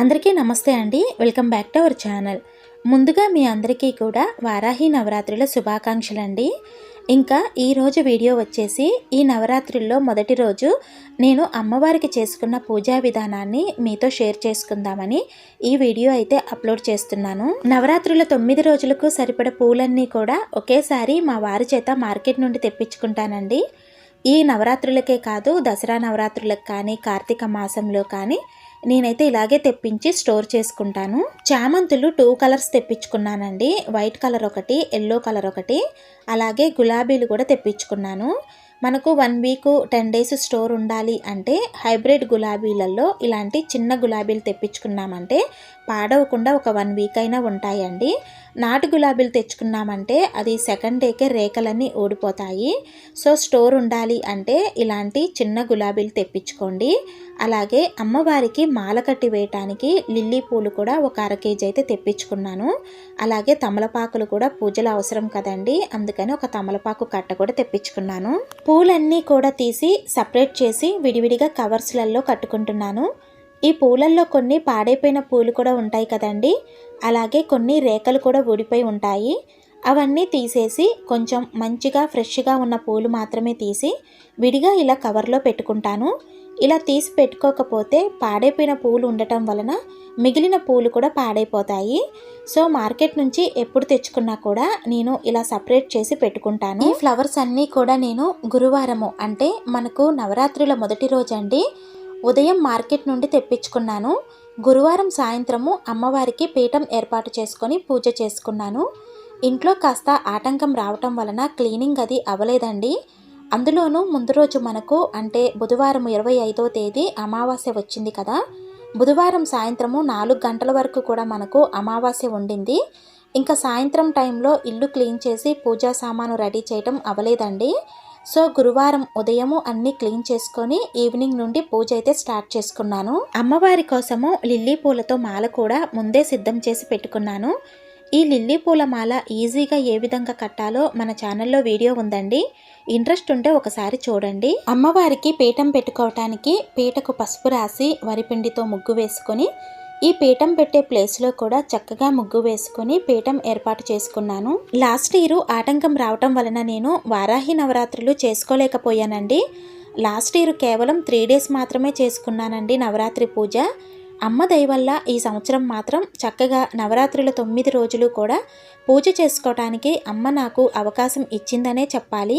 అందరికీ నమస్తే అండి. Welcome back to our channel. ముందుగా మీ అందరికీ కూడా వారాహి నవరాత్రుల శుభాకాంక్షలు అండి ఇంకా ఈరోజు వీడియో వచ్చేసి ఈ నవరాత్రుల్లో మొదటి రోజు నేను అమ్మవారికి చేసుకున్న పూజా విధానాన్ని మీతో షేర్ చేసుకుందామని ఈ వీడియో అయితే అప్లోడ్ చేస్తున్నాను. నవరాత్రుల తొమ్మిది రోజులకు సరిపడ పూలన్నీ కూడా ఒకేసారి మా వారి చేత మార్కెట్ నుండి తెప్పించుకుంటానండి. ఈ నవరాత్రులకే కాదు దసరా నవరాత్రులకు కానీ కార్తీక మాసంలో కానీ నేనైతే ఇలాగే తెప్పించి స్టోర్ చేసుకుంటాను. చామంతులు టూ కలర్స్ తెప్పించుకున్నానండి. వైట్ కలర్ ఒకటి ఎల్లో కలర్ ఒకటి అలాగే గులాబీలు కూడా తెప్పించుకున్నాను. మనకు one week ten days store ఉండాలి అంటే హైబ్రిడ్ గులాబీలలో ఇలాంటి చిన్న గులాబీలు తెప్పించుకున్నామంటే పాడవకుండా ఒక వన్ వీక్ అయినా ఉంటాయండి. నాటు గులాబీలు తెచ్చుకున్నామంటే అది సెకండ్ డేకే రేఖలన్నీ ఊడిపోతాయి. సో స్టోర్ ఉండాలి అంటే ఇలాంటి చిన్న గులాబీలు తెప్పించుకోండి. అలాగే అమ్మవారికి మాల కట్టి వేయటానికి లిల్లీ పూలు కూడా ఒక అర కేజీ అయితే తెప్పించుకున్నాను. అలాగే తమలపాకులు కూడా పూజలు అవసరం కదండి అందుకని ఒక తమలపాకు కట్ట కూడా తెప్పించుకున్నాను. పూలన్నీ కూడా తీసి సపరేట్ చేసి విడివిడిగా కవర్స్లలో కట్టుకుంటున్నాను. ఈ పూలల్లో కొన్ని పాడైపోయిన పూలు కూడా ఉంటాయి కదండి అలాగే కొన్ని రేఖలు కూడా ఊడిపోయి ఉంటాయి. అవన్నీ తీసేసి కొంచెం మంచిగా ఫ్రెష్గా ఉన్న పూలు మాత్రమే తీసి విడిగా ఇలా కవర్లో పెట్టుకుంటాను. ఇలా తీసి పెట్టుకోకపోతే పాడైపోయిన పూలు ఉండటం వలన మిగిలిన పూలు కూడా పాడైపోతాయి. సో మార్కెట్ నుంచి ఎప్పుడు తెచ్చుకున్నా కూడా నేను ఇలా సపరేట్ చేసి పెట్టుకుంటాను. ఈ ఫ్లవర్స్ అన్నీ కూడా నేను గురువారము అంటే మనకు నవరాత్రుల మొదటి రోజు అండి ఉదయం మార్కెట్ నుండి తెప్పించుకున్నాను. గురువారం సాయంత్రము అమ్మవారికి పీఠం ఏర్పాటు చేసుకొని పూజ చేసుకున్నాను. ఇంట్లో కాస్త ఆటంకం రావటం వలన క్లీనింగ్ అది అవ్వలేదండి. అందులోనూ ముందు రోజు మనకు అంటే బుధవారం ఇరవై ఐదో తేదీ అమావాస్య వచ్చింది కదా. బుధవారం సాయంత్రము నాలుగు గంటల వరకు కూడా మనకు అమావాస్య ఉండింది. ఇంకా సాయంత్రం టైంలో ఇల్లు క్లీన్ చేసి పూజా సామాను రెడీ చేయటం అవ్వలేదండి సో గురువారం ఉదయము అన్నీ క్లీన్ చేసుకొని ఈవినింగ్ నుండి పూజ అయితే స్టార్ట్ చేసుకున్నాను. అమ్మవారి కోసము లిల్లీ పూలతో మాల కూడా ముందే సిద్ధం చేసి పెట్టుకున్నాను. ఈ లిల్లీ పూల మాల ఈజీగా ఏ విధంగా కట్టాలో మన ఛానల్లో వీడియో ఉందండి. ఇంట్రెస్ట్ ఉంటే ఒకసారి చూడండి. అమ్మవారికి పీఠం పెట్టుకోవటానికి పీటకు పసుపు రాసి వరిపిండితో ముగ్గు వేసుకొని ఈ పీఠం పెట్టే ప్లేస్లో కూడా చక్కగా ముగ్గు వేసుకొని పీఠం ఏర్పాటు చేసుకున్నాను. లాస్ట్ ఇయర్ ఆటంకం రావటం వలన నేను వారాహి నవరాత్రులు చేసుకోలేకపోయానండి. లాస్ట్ ఇయర్ కేవలం త్రీ డేస్ మాత్రమే చేసుకున్నానండి నవరాత్రి పూజ. అమ్మ దయ వల్ల ఈ సంవత్సరం మాత్రం చక్కగా నవరాత్రుల తొమ్మిది రోజులు కూడా పూజ చేసుకోవటానికి అమ్మ నాకు అవకాశం ఇచ్చిందనే చెప్పాలి.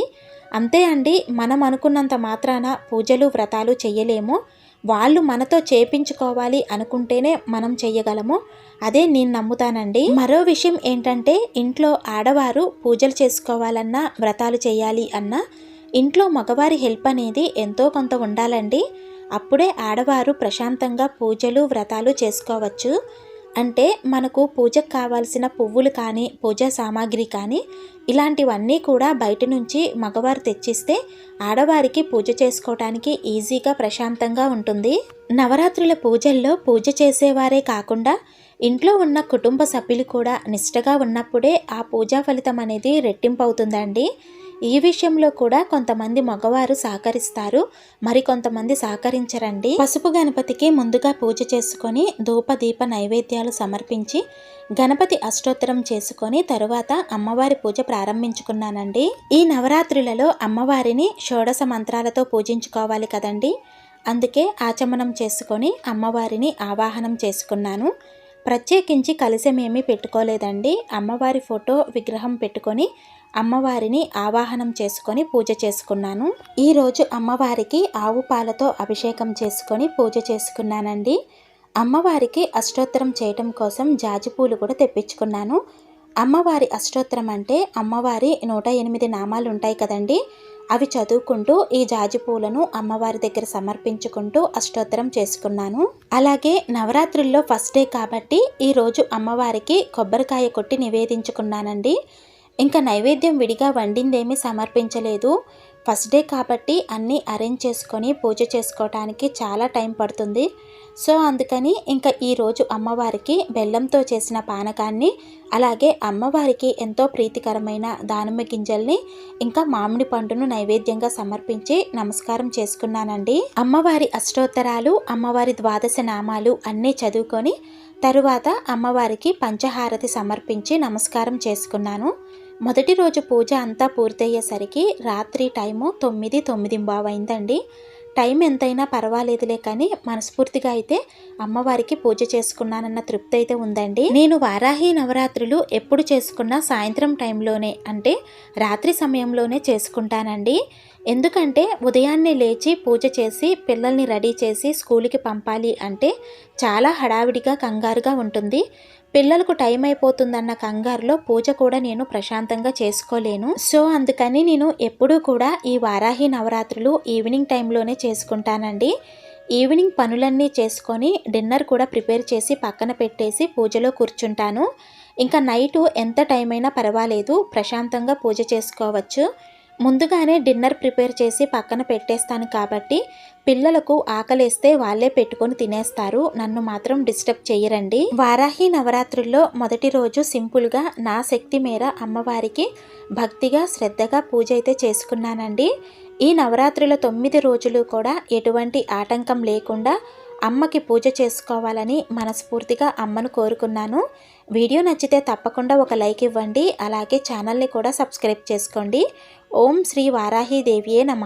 అంతే అండి మనం అనుకున్నంత మాత్రాన పూజలు వ్రతాలు చెయ్యలేము. వాళ్ళు మనతో చేపించుకోవాలి అనుకుంటేనే మనం చెయ్యగలము. అదే నేను నమ్ముతానండి. మరో విషయం ఏంటంటే ఇంట్లో ఆడవారు పూజలు చేసుకోవాలన్నా వ్రతాలు చేయాలి అన్నా ఇంట్లో మగవారి హెల్ప్ అనేది ఎంతో కొంత ఉండాలండి. అప్పుడే ఆడవారు ప్రశాంతంగా పూజలు వ్రతాలు చేసుకోవచ్చు. అంటే మనకు పూజకు కావాల్సిన పువ్వులు కానీ పూజా సామాగ్రి కానీ ఇలాంటివన్నీ కూడా బయట నుంచి మగవారు తెచ్చిస్తే ఆడవారికి పూజ చేసుకోవటానికి ఈజీగా ప్రశాంతంగా ఉంటుంది. నవరాత్రుల పూజల్లో పూజ చేసేవారే కాకుండా ఇంట్లో ఉన్న కుటుంబ సభ్యులు కూడా నిష్టగా ఉన్నప్పుడే ఆ పూజా ఫలితం అనేది రెట్టింపు అవుతుందండి ఈ విషయంలో కూడా కొంతమంది మగవారు సహకరిస్తారు. మరి కొంతమంది సహకరించరండి. పసుపు గణపతికి ముందుగా పూజ చేసుకొని ధూప దీప నైవేద్యాలు సమర్పించి గణపతి అష్టోత్తరం చేసుకొని తరువాత అమ్మవారి పూజ ప్రారంభించుకున్నానండి. ఈ నవరాత్రులలో అమ్మవారిని షోడశ మంత్రాలతో పూజించుకోవాలి కదండి. అందుకే ఆచమనం చేసుకొని అమ్మవారిని ఆవాహనం చేసుకున్నాను. ప్రత్యేకించి కలిసమేమీ పెట్టుకోలేదండి. అమ్మవారి ఫోటో విగ్రహం పెట్టుకొని అమ్మవారిని ఆవాహనం చేసుకొని పూజ చేసుకున్నాను. ఈరోజు అమ్మవారికి ఆవు పాలతో అభిషేకం చేసుకొని పూజ చేసుకున్నానండి. అమ్మవారికి అష్టోత్తరం చేయటం కోసం జాజిపూలు కూడా తెప్పించుకున్నాను. అమ్మవారి అష్టోత్తరం అంటే అమ్మవారి నూట ఎనిమిది నామాలు ఉంటాయి కదండి. అవి చదువుకుంటూ ఈ జాజి పూలను అమ్మవారి దగ్గర సమర్పించుకుంటూ అష్టోత్తరం చేసుకున్నాను. అలాగే నవరాత్రుల్లో ఫస్ట్ డే కాబట్టి ఈరోజు అమ్మవారికి కొబ్బరికాయ కొట్టి నివేదించుకున్నానండి. ఇంకా నైవేద్యం విడిగా వండిందేమీ సమర్పించలేదు. ఫస్ట్ డే కాబట్టి అన్నీ అరేంజ్ చేసుకొని పూజ చేసుకోవటానికి చాలా టైం పడుతుంది. సో అందుకని ఇంకా ఈరోజు అమ్మవారికి బెల్లంతో చేసిన పానకాన్ని అలాగే అమ్మవారికి ఎంతో ప్రీతికరమైన దానిమ్మ గింజల్ని ఇంకా మామిడి పండును నైవేద్యంగా సమర్పించి నమస్కారం చేసుకున్నానండి. అమ్మవారి అష్టోత్తరాలు అమ్మవారి ద్వాదశ నామాలు అన్నీ చదువుకొని తరువాత అమ్మవారికి పంచహారతి సమర్పించి నమస్కారం చేసుకున్నాను. మొదటి రోజు పూజ అంతా పూర్తయ్యేసరికి రాత్రి టైము తొమ్మిది తొమ్మిది బావైందండి. టైం ఎంతైనా పర్వాలేదులే కానీ మనస్ఫూర్తిగా అయితే అమ్మవారికి పూజ చేసుకున్నానన్న తృప్తి అయితే ఉందండి. నేను వారాహి నవరాత్రులు ఎప్పుడు చేసుకున్నా సాయంత్రం టైంలోనే అంటే రాత్రి సమయంలోనే చేసుకుంటానండి. ఎందుకంటే ఉదయాన్నే లేచి పూజ చేసి పిల్లల్ని రెడీ చేసి స్కూల్కి పంపాలి అంటే చాలా హడావిడిగా కంగారుగా ఉంటుంది. పిల్లలకు టైం అయిపోతుందన్న కంగారులో పూజ కూడా నేను ప్రశాంతంగా చేసుకోలేను. సో అందుకని నేను ఎప్పుడూ కూడా ఈ వారాహి నవరాత్రులు ఈవినింగ్ టైంలోనే చేసుకుంటానండి. ఈవినింగ్ పనులన్నీ చేసుకొని డిన్నర్ కూడా ప్రిపేర్ చేసి పక్కన పెట్టేసి పూజలో కూర్చుంటాను. ఇంకా నైటు ఎంత టైం అయినా పర్వాలేదు ప్రశాంతంగా పూజ చేసుకోవచ్చు. ముందుగానే డిన్నర్ ప్రిపేర్ చేసి పక్కన పెట్టేస్తాను కాబట్టి పిల్లలకు ఆకలేస్తే వాళ్ళే పెట్టుకొని తినేస్తారు. నన్ను మాత్రం డిస్టర్బ్ చేయరండి వారాహి నవరాత్రుల్లో మొదటి రోజు సింపుల్గా నా శక్తి మేర అమ్మవారికి భక్తిగా శ్రద్ధగా పూజ అయితే చేసుకున్నానండి. ఈ నవరాత్రుల తొమ్మిది రోజులు కూడా ఎటువంటి ఆటంకం లేకుండా అమ్మకి పూజ చేసుకోవాలని మనస్ఫూర్తిగా అమ్మను కోరుకున్నాను. వీడియో నచ్చితే తప్పకుండా ఒక లైక్ ఇవ్వండి. అలాగే ఛానల్ని కూడా సబ్స్క్రైబ్ చేసుకోండి. ఓం శ్రీ వారాహి నమ.